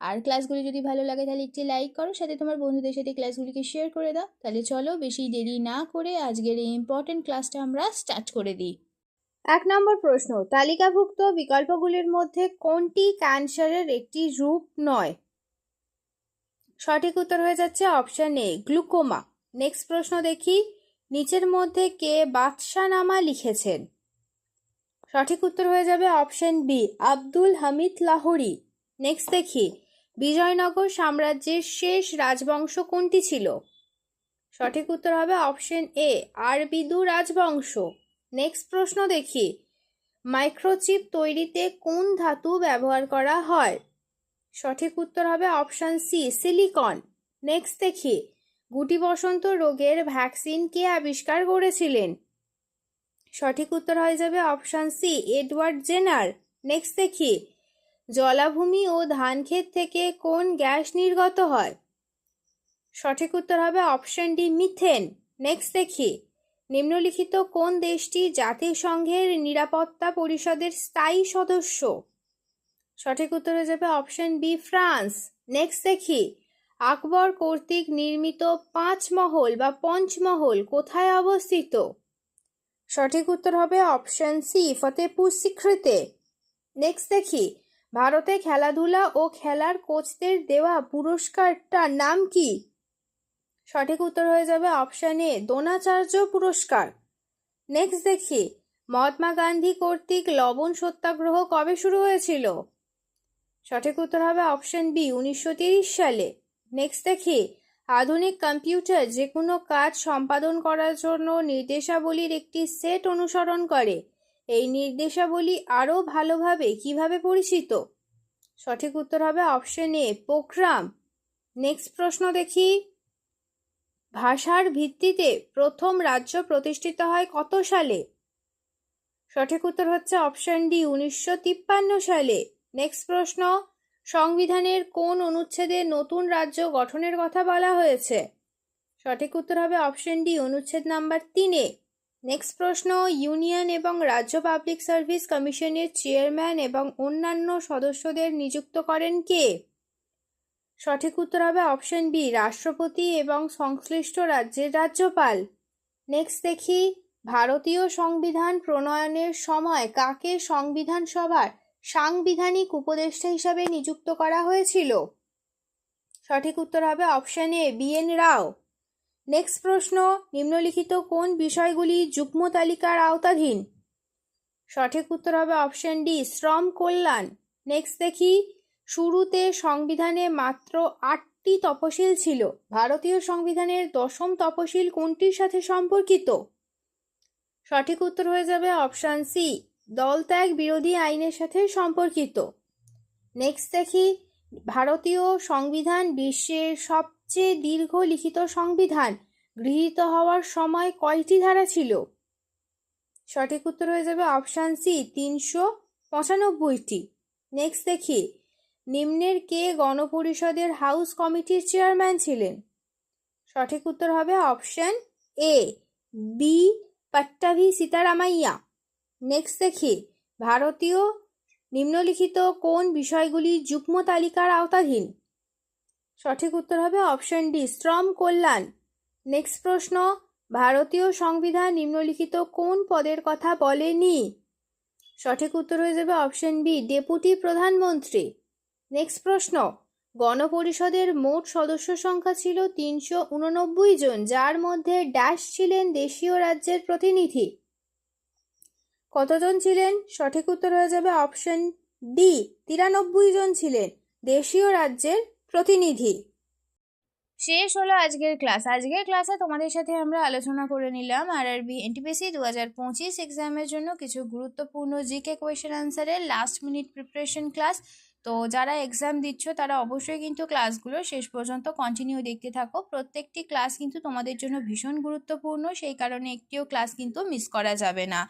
আর ক্লাসগুলি যদি ভালো লাগে তাহলে একটি লাইক করো, সাথে তোমার বন্ধুদের সাথে ক্লাসগুলিকে শেয়ার করে দাও। তাহলে চলো বেশি দেরি না করে আজকের এই ইম্পর্টেন্ট ক্লাসটা আমরা স্টার্ট করে দিই। এক নম্বর প্রশ্ন, তালিকাভুক্ত বিকল্পগুলির মধ্যে কোনটি ক্যান্সারের একটি রূপ নয়? সঠিক উত্তর হয়ে যাচ্ছে অপশন এ গ্লুকোমা নেক্সট প্রশ্ন দেখি, নিচের মধ্যে কে বাদশানামা লিখেছেন? সঠিক উত্তর হয়ে যাবে option B Abdul Hamid Lahori. Next দেখি বিজয়নগর সাম্রাজ্যের শেষ রাজবংশ কোনটি ছিল? সঠিক উত্তর হবে অপশন এ, আরবিদু রাজবংশ। নেক্সট প্রশ্ন দেখি। মাইক্রোচিপ তৈরিতে কোন ধাতু ব্যবহার করা হয়? সঠিক উত্তর হবে অপশন সি, সিলিকন। নেক্সট দেখি। গুটি বসন্ত রোগের ভ্যাকসিন কে আবিষ্কার করেছিলেন? সঠিক উত্তর হয়ে যাবে option C, Edward Jenner. Next দেখি। জলাভূমি ও ধানক্ষেত থেকে কোন গ্যাস নির্গত হয়? সঠিক উত্তর হবে অপশন ডি, মিথেন। নেক্সট দেখি। নিম্নলিখিত কোন দেশটি জাতিসংঘের নিরাপত্তা পরিষদের স্থায়ী সদস্য? সঠিক উত্তর হয়ে যাবে অপশন বি, ফ্রান্স। নেক্সট দেখি। আকবর কর্তৃক নির্মিত পাঁচ মহল বা পঞ্চমহল কোথায় অবস্থিত? সঠিক উত্তর হবে অপশন সি ফতেপুর সিক্রিতে নেক্সট দেখি। ভারতে খেলাধুলা ও খেলার কোচদের দেওয়া পুরস্কারটার নাম কি? সঠিক উত্তর হয়ে যাবে অপশন এ দ্রোণাচার্য পুরস্কার। নেক্সট দেখি, মহাত্মা গান্ধী কর্তৃক লবণ সত্যাগ্রহ কবে শুরু হয়েছিল? সঠিক উত্তর হবে অপশন বি উনিশশো সালে। নেক্সট দেখি, আধুনিক কম্পিউটার যে কোনো কাজ সম্পাদন করার জন্য নির্দেশাবলীর একটি সেট অনুসরণ করে। এই নির্দেশাবলী আরও ভালোভাবে কীভাবে পরিচিত? সঠিক উত্তর হবে অপশন এ প্রোগ্রাম নেক্সট প্রশ্ন দেখি। ভাষার ভিত্তিতে প্রথম রাজ্য প্রতিষ্ঠিত হয় কত সালে? সঠিক উত্তর হচ্ছে অপশন ডি উনিশশো তিপ্পান্ন সালে। নেক্সট প্রশ্ন, সংবিধানের কোন অনুচ্ছেদে নতুন রাজ্য গঠনের কথা বলা হয়েছে? সঠিক উত্তর হবে অপশন ডি অনুচ্ছেদ নাম্বার তিনে। নেক্সট প্রশ্ন, ইউনিয়ন এবং রাজ্য পাবলিক সার্ভিস কমিশনের চেয়ারম্যান এবং অন্যান্য সদস্যদের নিযুক্ত করেন কে? সঠিক উত্তর হবে অপশন বি, রাষ্ট্রপতি এবং সংশ্লিষ্ট রাজ্যের রাজ্যপাল। নেক্সট দেখি, ভারতীয় সংবিধান প্রণয়নের সময় কাকে সংবিধান সভার সাংবিধানিক উপদেষ্টা হিসাবে নিযুক্ত করা হয়েছিল? সঠিক উত্তর হবে option A, B N Rao. Next প্রশ্ন, নিম্নলিখিত কোন বিষয়গুলি যুগ্ম তালিকার আওতাধীন? সঠিক উত্তর হবে অপশন ডি শ্রম কল্যাণ। নেক্সট দেখি, শুরুতে সংবিধানে মাত্র আটটি তপশিল ছিল। ভারতীয় সংবিধানের দশম তপশিল কোনটির সাথে সম্পর্কিত? সঠিক উত্তর হয়ে যাবে অপশান সি দলত্যাগ বিরোধী আইনের সাথে সম্পর্কিত। নেক্সট দেখি, ভারতীয় সংবিধান বিশ্বের সবচেয়ে দীর্ঘ লিখিত সংবিধান গৃহীত হওয়ার সময় কয়টি ধারা ছিল? সঠিক উত্তর হয়ে যাবে অপশান সি, তিনশো পঁচানব্বইটি। নেক্সট দেখি, নিম্নের কে গণপরিষদের হাউস কমিটির চেয়ারম্যান ছিলেন? সঠিক উত্তর হবে option A, B, Pattabhi Sitaramayya. Next দেখি, ভারতীয় নিম্নলিখিত কোন বিষয়গুলি যুগ্ম তালিকার আওতাধীন? সঠিক উত্তর হবে অপশন ডি, শ্রম কল্যাণ। নেক্সট প্রশ্ন, ভারতীয় সংবিধান নিম্নলিখিত কোন পদের কথা বলেনি? সঠিক উত্তর হয়ে যাবে অপশন বি, ডেপুটি প্রধানমন্ত্রী। নেক্সট প্রশ্ন, গণপরিষদের মোট সদস্য সংখ্যা ছিল তিনশো উননব্বই জন, যার মধ্যে ড্যাশ ছিলেন দেশীয় রাজ্যের প্রতিনিধি। কতজন ছিলেন? সঠিক উত্তর হয়ে যাবে অপশন ডি, তিরানব্বই জন ছিলেন দেশীয় রাজ্যের প্রতিনিধি। শেষ হলো আজকের ক্লাস। আজকের ক্লাসে তোমাদের সাথে আমরা আলোচনা করে নিলাম আরআরবি এনটিপিসি দু হাজার পঁচিশ এক্সামের জন্য কিছু গুরুত্বপূর্ণ জিকে কোয়েশ্চেন আনসারের লাস্ট মিনিট প্রিপারেশন ক্লাস তো যারা এক্সাম দিচ্ছ, তারা অবশ্যই কিন্তু ক্লাসগুলো শেষ পর্যন্ত কন্টিনিউ দেখতে থাকো। প্রত্যেকটি ক্লাস কিন্তু তোমাদের জন্য ভীষণ গুরুত্বপূর্ণ, সেই কারণে একটিও ক্লাস কিন্তু মিস করা যাবে না।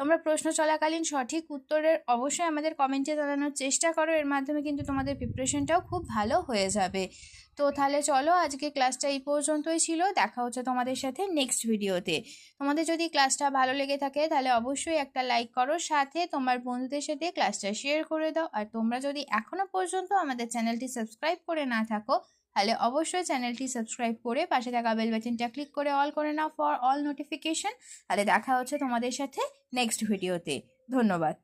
তোমরা প্রশ্ন চলাকালীন সঠিক উত্তরের অবশ্যই আমাদের কমেন্টে জানানোর চেষ্টা করো। এর মাধ্যমে কিন্তু তোমাদের প্রিপারেশনটাও খুব ভালো হয়ে যাবে। তো তাহলে চলো আজকে ক্লাসটা এই পর্যন্তই ছিল। দেখা হচ্ছে তোমাদের সাথে নেক্সট ভিডিওতে তোমাদের যদি ক্লাসটা ভালো লেগে থাকে তাহলে অবশ্যই একটা লাইক করো। সাথে তোমার বন্ধুদের সাথে ক্লাসটা শেয়ার করে দাও। আর তোমরা যদি এখনও পর্যন্ত আমাদের চ্যানেলটি সাবস্ক্রাইব করে না থাকো তাহলে অবশ্যই চ্যানেলটি সাবস্ক্রাইব করে পাশে থাকা বেল বাটনটা ক্লিক করে অল করে নাও ফর অল নোটিফিকেশন। তাহলে দেখা হচ্ছে তোমাদের সাথে নেক্সট ভিডিওতে। ধন্যবাদ।